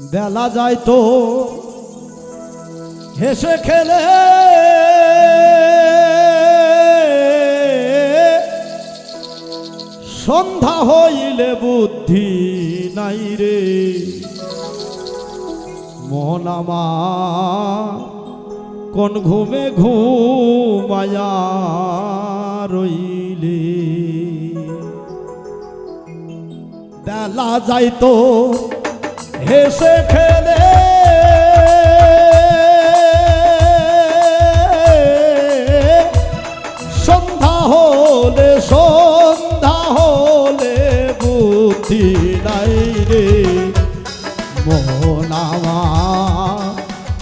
বেলা যায় তো হেসে খেলে। সন্ধ্যা হইলে বুদ্ধি নাই রে। মন কোন ঘুমে ঘুমায়া রইলে। বেলা যাইতো হেসে খেলে। সন্ধ্যা হলে সন্ধ্যা হলে বুদ্ধি নাই রে। মোহনামা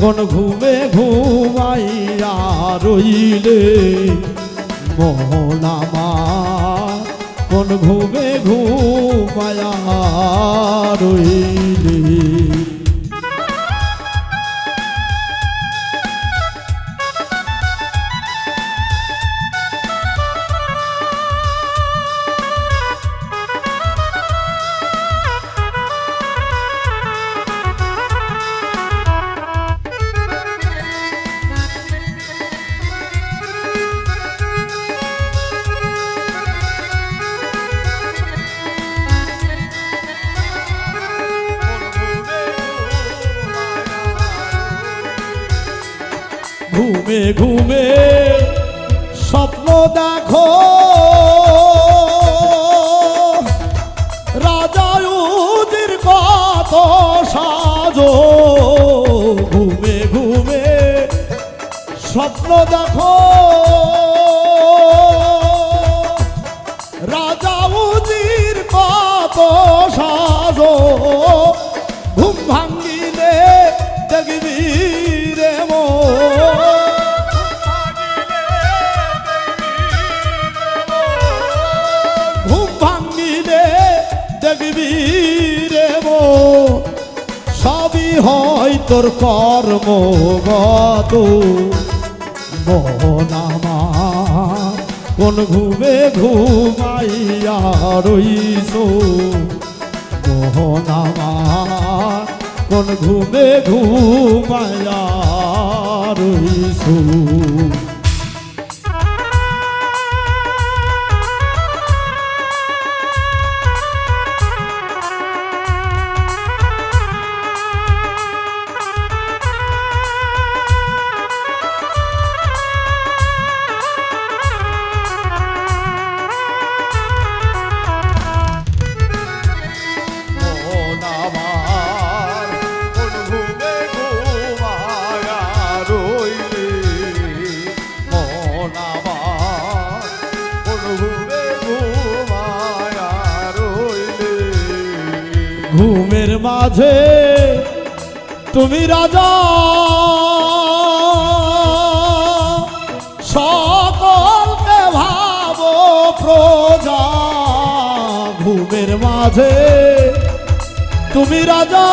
কোন ঘুমে ঘুমাইয়া রইলে। মোহনামা কোন ঘুমে ঘুমায়া রইলে। ঘুমে ঘুমে স্বপ্ন দেখো। রাজায়ুদের কত সাজো। ঘুমে ঘুমে স্বপ্ন দেখো। হয় তোর কর্ম মন কোন ঘুমে ঘুমাইয়া রইস কোন ঘুমে ঘুমাইয়া রইছো। ঘুমের মাঝে তুমি রাজা। সকলকে ভাবো প্রজা। ঘুমের মাঝে তুমি রাজা।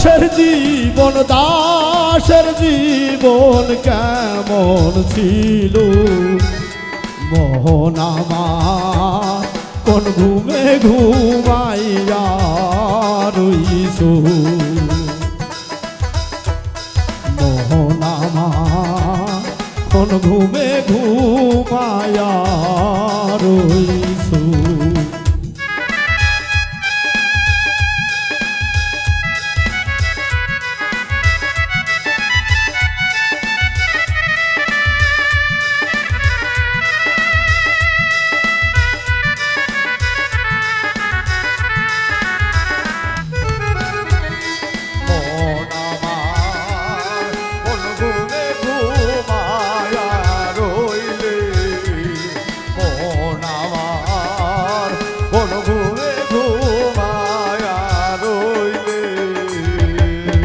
দাসের জীবন দাসের জীবন কেমন ছিল? মোহন আমার কোন ঘুমে ঘুমাইয়া রইছো? মোহন আমার কোন ঘুমে ঘুমায়া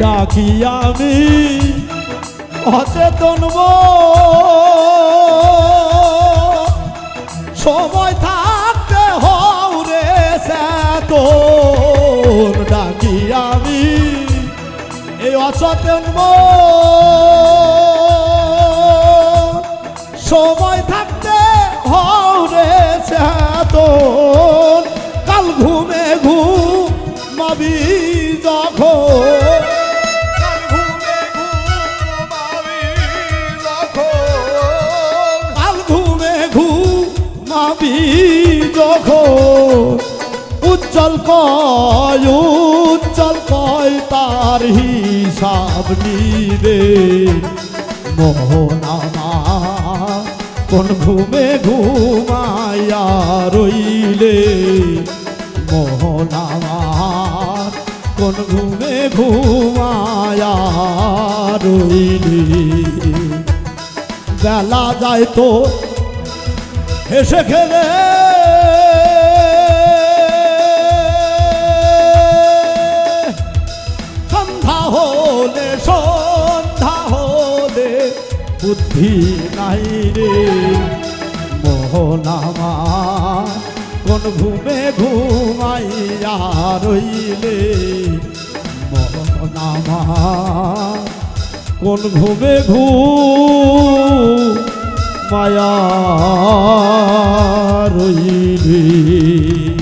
ডাকি আমি অচেতন সময় থাকতে হরে তোর ডাকি আমি এই অচেতন। সময় থাকতে হরে তোর কাল ঘুমে ঘুমাবি যখন উজ্জ্বল কয় উজ্জ্বল কয় তার হিসাব নিবে। মোহনামা কোন ঘুমে ঘুমাইয়া রইলে? মোহনামা কোন ঘুমে ঘুমায়া রইলে? বেলা যায় তো, হেসে খেলে বুদ্ধি নাই রে। মোহনামা কোন ঘুমে ঘুমাইয়া রইলে? মোহনামা কোন ঘুমে ঘু মায়া রইলি?